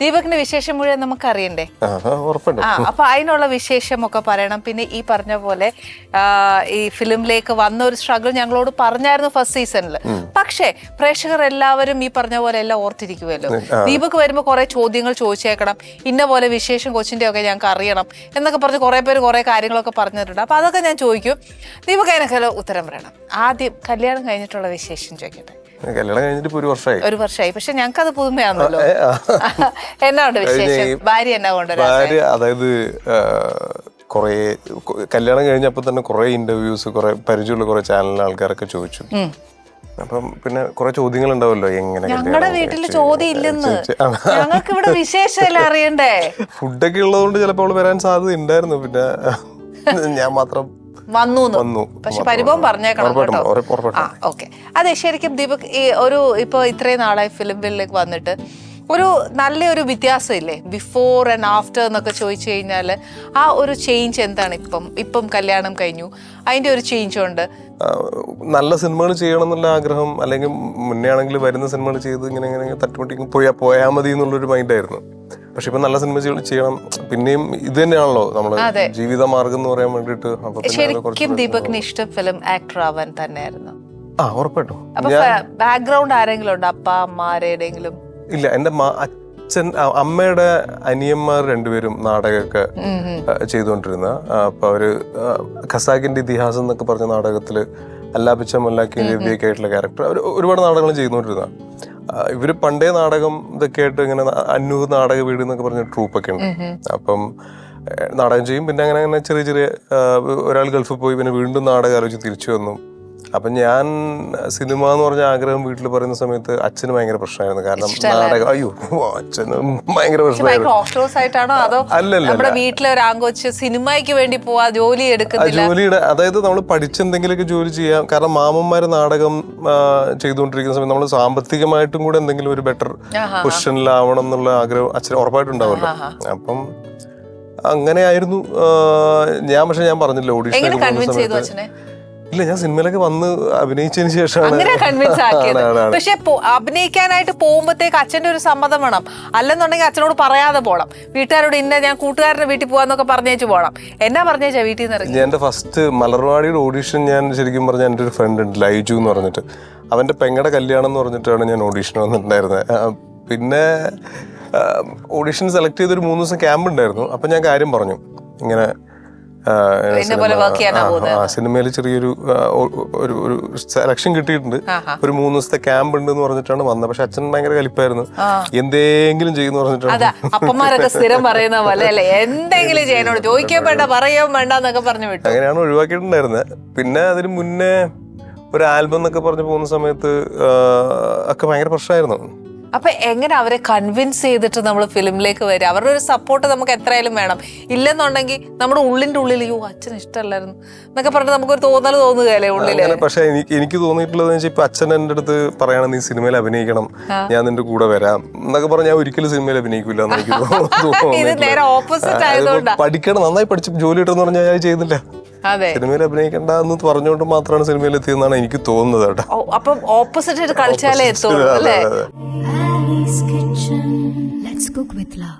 ദീപകിന്റെ വിശേഷം മുഴുവൻ നമുക്ക് അറിയണ്ടേ ആ ആ, ഉറപ്പുണ്ട്. ആ അപ്പൊ അതിനുള്ള വിശേഷമൊക്കെ പറയണം. പിന്നെ ഈ പറഞ്ഞ പോലെ ഈ ഫിലിമിലേക്ക് വന്ന ഒരു സ്ട്രഗിൾ ഞങ്ങളോട് പറഞ്ഞായിരുന്നു ഫസ്റ്റ് സീസണിൽ പക്ഷേ പ്രേക്ഷകർ എല്ലാവരും ഈ പറഞ്ഞ പോലെ എല്ലാം ഓർത്തിരിക്കുമല്ലോ ദീപക് വരുമ്പോൾ കുറെ ചോദ്യങ്ങൾ ചോദിച്ചേക്കണം. ഇന്ന പോലെ വിശേഷം കൊച്ചിന്റെ ഒക്കെ ഞങ്ങൾക്ക് അറിയണം എന്നൊക്കെ പറഞ്ഞ് കുറെ പേര് കുറെ കാര്യങ്ങളൊക്കെ പറഞ്ഞിട്ടുണ്ട്. അപ്പൊ അതൊക്കെ ഞാൻ ചോദിക്കും. ദീപക് അതിനൊക്കെ ഉത്തരം പറയണം. ആദ്യം കല്യാണം കഴിഞ്ഞിട്ടുള്ള വിശേഷം ചോദിക്കട്ടെ? കല്യാണം കഴിഞ്ഞിട്ട് ഇപ്പൊ ഒരു വർഷമായി ഒരു വർഷമായി പക്ഷെ ഞങ്ങൾക്ക് അത് പുതുമയാണല്ലോ എന്നാ ഉണ്ട് വിശേഷം? ഭാര്യ എന്നാ കൊണ്ടുവരാ ഭാര്യ അതായത് കുറേ കല്യാണം കഴിഞ്ഞപ്പോൾ തന്നെ കുറേ ഇന്റർവ്യൂസ് കുറേ പരിചയമുള്ള കുറേ ചാനലിലെ ആൾക്കാരൊക്കെ ചോദിച്ചു. അപ്പം പിന്നെ കുറെ ചോദ്യങ്ങൾ ഉണ്ടാവല്ലോ എങ്ങനെ ഞങ്ങളുടെ വീട്ടിൽ ചോദ്യം ഇല്ലെന്ന് ഞങ്ങൾക്ക് ഇവിടെ വിശേഷമല്ല അറിയണ്ടേ? ഫുഡൊക്കെ ഉള്ളതുകൊണ്ട് ചിലപ്പോൾ അവൾ വരാൻ സാധ്യത ഉണ്ടായിരുന്നു. പിന്നെ ഞാൻ മാത്രം വന്നു വന്നു. പക്ഷെ പരിഭവം പറഞ്ഞേക്കണം കേട്ടോ. ആ ഓക്കെ. അതെ ശരിക്കും ദീപക് ഈ ഒരു ഇപ്പൊ ഇത്രയും നാളായി ഫിലിം ഫീൽഡിലേക്ക് വന്നിട്ട് ഒരു നല്ലൊരു വ്യത്യാസം ഇല്ലേ ബിഫോർ ആൻഡ് ആഫ്റ്റർ എന്നൊക്കെ ചോദിച്ചു കഴിഞ്ഞാൽ ആ ഒരു ചേഞ്ച് എന്താണ് ഇപ്പം? ഇപ്പം കല്യാണം കഴിഞ്ഞു. അതിന്റെ ഒരു ചേഞ്ച് ഉണ്ട്. നല്ല സിനിമകൾ ചെയ്യണം എന്നുള്ള ആഗ്രഹം അല്ലെങ്കിൽ മുന്നേ ആണെങ്കിൽ വരുന്ന സിനിമകൾ ചെയ്ത് ഇങ്ങനെ ഇങ്ങനെ തട്ടുമുട്ടി പോയാൽ പോയാൽ മതി എന്നുള്ളൊരു മൈൻഡായിരുന്നു പക്ഷെ ഇപ്പൊ നല്ല സിനിമ ചെയ്യ- ചെയ്യണം. പിന്നെയും ഇത് തന്നെയാണല്ലോ നമ്മൾ അതെ. ജീവിത മാർഗം എന്ന് പറയാൻ വേണ്ടിട്ട് ശരിക്കും ദീപകിന് ഇഷ്ടം ഫിലിം ആക്ടർ ആവാൻ തന്നെയായിരുന്നു. ആ ഉറപ്പായിട്ടും. ബാക്ക്ഗ്രൗണ്ട് ആരെങ്കിലും ഉണ്ട്? അപ്പ അമ്മ ഇല്ല എന്റെ അച്ഛൻ അമ്മയുടെ അനിയന്മാർ രണ്ടുപേരും നാടകമൊക്കെ ചെയ്തുകൊണ്ടിരുന്ന അപ്പൊ അവർ ഖസാക്കിന്റെ ഇതിഹാസം എന്നൊക്കെ പറഞ്ഞ നാടകത്തിൽ അല്ലാപിച്ച മല്ലാക്കി രവിയൊക്കെ ആയിട്ടുള്ള ക്യാരക്ടർ അവർ ഒരുപാട് നാടകങ്ങൾ ചെയ്തുകൊണ്ടിരുന്ന. ഇവർ പണ്ടേ നാടകം ഇതൊക്കെ ആയിട്ട് ഇങ്ങനെ അന്നൂർ നാടക വീട് എന്നൊക്കെ പറഞ്ഞ ട്രൂപ്പൊക്കെ ഉണ്ട്. അപ്പം നാടകം ചെയ്യും. പിന്നെ അങ്ങനെ അങ്ങനെ ചെറിയ ചെറിയ ഒരാൾ ഗൾഫിൽ പോയി പിന്നെ വീണ്ടും നാടകം ആലോചിച്ച് തിരിച്ചു വന്നു. അപ്പൊ ഞാൻ സിനിമ എന്ന് പറഞ്ഞ ആഗ്രഹം വീട്ടിൽ പറയുന്ന സമയത്ത് അച്ഛന് ഭയങ്കര പ്രശ്നമായിരുന്നു. കാരണം നാടകം അയ്യോ അച്ഛന് ഭയങ്കര പ്രശ്നമായിരുന്നു. അല്ലല്ല വീട്ടിലെ സിനിമയ്ക്ക് വേണ്ടി പോവാ ജോലി എടുക്കുന്നില്ല? ജോലിയുടെ അതായത് നമ്മൾ പഠിച്ചെന്തെങ്കിലുമൊക്കെ ജോലി ചെയ്യാം. കാരണം മാമന്മാര് നാടകം ചെയ്തുകൊണ്ടിരിക്കുന്ന സമയത്ത് നമ്മൾ സാമ്പത്തികമായിട്ടും കൂടെ എന്തെങ്കിലും ഒരു ബെറ്റർ പൊസിഷനിലാവണം എന്നുള്ള ആഗ്രഹം അച്ഛന് ഉറപ്പായിട്ടുണ്ടാവല്ലോ. അപ്പം അങ്ങനെയായിരുന്നു ഞാൻ പക്ഷെ ഞാൻ പറഞ്ഞില്ല ഓഡീഷൻ ഇല്ല ഞാൻ സിനിമയിലൊക്കെ വന്ന് അഭിനയിച്ചതിന് ശേഷമാണ്. അങ്ങനെ കൺവിൻസ് ആക്കിയത്. ആണ്, ആണ്, ആണ്. പക്ഷെ അഭിനയിക്കാനായിട്ട് പോകുമ്പോഴത്തേക്ക് അച്ഛന്റെ ഒരു സമ്മതം വേണം. അല്ലെന്നുണ്ടെങ്കിൽ അച്ഛനോട് പറയാതെ പോണം വീട്ടുകാരോട് ഇന്ന ഞാൻ കൂട്ടുകാരുടെ വീട്ടിൽ പോവാന്നൊക്കെ പറഞ്ഞേച്ച് പോണം എന്നാ പറഞ്ഞേച്ചാ വീട്ടിൽ നിന്ന് ഇറങ്ങി? ഞാൻ എന്റെ ഫസ്റ്റ് മലർവാടിയുടെ ഓഡീഷൻ ഞാൻ ശരിക്കും പറഞ്ഞാൽ എന്റെ ഒരു ഫ്രണ്ട് ഉണ്ട് ലൈജു എന്ന് പറഞ്ഞിട്ട്. അവന്റെ പെങ്ങടെ കല്യാണം എന്ന് പറഞ്ഞിട്ടാണ് ഞാൻ ഓഡീഷൻ വന്നിട്ടുണ്ടായിരുന്നത് ആ, പിന്നെ ഓഡീഷൻ സെലക്ട് ചെയ്തൊരു മൂന്ന് ദിവസം ക്യാമ്പ് ഉണ്ടായിരുന്നു. അപ്പം ഞാൻ കാര്യം പറഞ്ഞു. ഇങ്ങനെ സിനിമയിൽ ചെറിയൊരു ഒരു ഒരു സെലക്ഷൻ കിട്ടിയിട്ടുണ്ട്. ഒരു മൂന്ന് ദിവസത്തെ ക്യാമ്പ് ഉണ്ട് എന്ന് പറഞ്ഞിട്ടാണ് വന്നത്. പക്ഷെ അച്ഛൻ ഭയങ്കര കലിപ്പായിരുന്നു. എന്തെങ്കിലും ചെയ്യുന്നു പറഞ്ഞിട്ടുണ്ട് അതാ അപ്പന്മാരൊക്കെ സ്ഥിരം പറയുന്ന പോലെ അല്ലെ? എന്തെങ്കിലും ചെയ്യാനോട് ചോദിക്കാൻ വേണ്ട പറയാൻ വേണ്ട എന്നൊക്കെ പറഞ്ഞു വിട്ടു. അങ്ങനെയാണ് ഒഴിവാക്കിയിട്ടുണ്ടായിരുന്നത് പിന്നെ അതിന് മുന്നേ ഒരു ആൽബം എന്നൊക്കെ പറഞ്ഞു പോകുന്ന സമയത്ത് ഒക്കെ ഭയങ്കര പ്രശ്നമായിരുന്നു അപ്പൊ എങ്ങനെ അവരെ കൺവിൻസ് ചെയ്തിട്ട് നമ്മൾ ഫിലിമിലേക്ക് വരിക? അവരുടെ ഒരു സപ്പോർട്ട് നമുക്ക് എത്രയായാലും വേണം. ഇല്ലെന്നുണ്ടെങ്കിൽ നമ്മുടെ ഉള്ളിന്റെ ഉള്ളിൽ യോ അച്ഛൻ ഇഷ്ടമല്ലായിരുന്നു എന്നൊക്കെ പറഞ്ഞിട്ട് നമുക്കൊരു തോന്നൽ തോന്നുകയല്ലേ ഉള്ളിൽ പക്ഷേ എനിക്ക് എനിക്ക് തോന്നിയിട്ടുള്ളത് വെച്ചാൽ ഇപ്പൊ അച്ഛൻ എന്റെ അടുത്ത് പറയണം നീ സിനിമയിൽ അഭിനയിക്കണം. ഞാൻ നിന്റെ കൂടെ വരാം. എന്നൊക്കെ പറഞ്ഞാൽ ഞാൻ ഒരിക്കലും സിനിമയിൽ അഭിനയിക്കില്ല എന്ന് എനിക്ക് പഠിക്കണം, നന്നായി പഠിച്ചു ജോലി കിട്ടുമെന്ന് പറഞ്ഞാൽ ഞാൻ ചെയ്യുന്നില്ല. സിനിമയിൽ അഭിനയിക്കണ്ട എന്ന് പറഞ്ഞുകൊണ്ട് മാത്രമാണ് സിനിമയിൽ എത്തിയെന്നാണ് എനിക്ക് തോന്നുന്നത് കേട്ടോ ഓ, അപ്പം ഓപ്പോസിറ്റ് ഒരു കളിച്ചാലേ എത്തുള്ളൂ അല്ലേ. Let's cook with love.